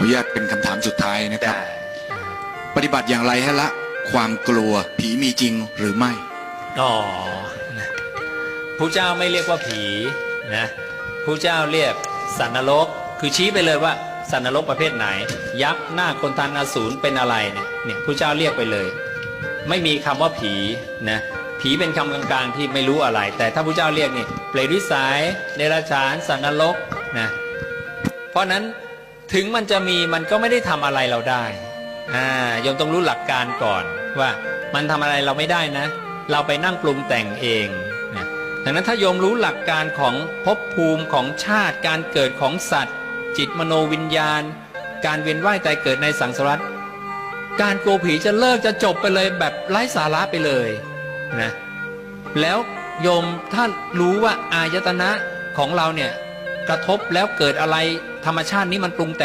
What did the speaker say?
ออนุญาตเป็นคำถามสุดท้ายนะครับ ได้ปฏิบัติอย่างไรให้ละ ความกลัวผีมีจริงหรือไม่ อ๋อนะผู้เจ้าไม่เรียกว่าผีนะผู้เจ้าเรียกสัตว์นรก คือชี้ไปเลยว่าสัตว์นรกประเภทไหน ยักษ์หน้าคนทันอสูรเป็นอะไรเนี่ยเนี่ยผู้เจ้าเรียกไปเลย ไม่มีคำว่าผีนะผีเป็นคำกลางๆที่ไม่รู้อะไร แต่ถ้าผู้เจ้าเรียกนี่เปรตวิสัยเดรัจฉานสัตว์นรกนะเพราะนั้น ถึงมันจะมีมันก็ไม่ได้ทำอะไรเราได้อ่ายมต้องรู้หลักการก่อนว่ามันทำอะไรเราไม่ได้นะ เราไปนั่งปรุงแต่งเองนะดังนั้นถ้าโยมรู้หลักการของภพภูมิของชาติ การเกิดของสัตว์ จิตมโนวิญญาณ การเวียนว่ายตายเกิดในสังสารวัฏการกลัวผีจะเลิกจะจบไปเลยแบบไร้สาระไปเลยนะแล้วโยมถ้ารู้ว่าอายตนะของเราเนี่ย กระทบแล้วเกิดอะไรธรรมชาตินี้มันปรุงแต่ง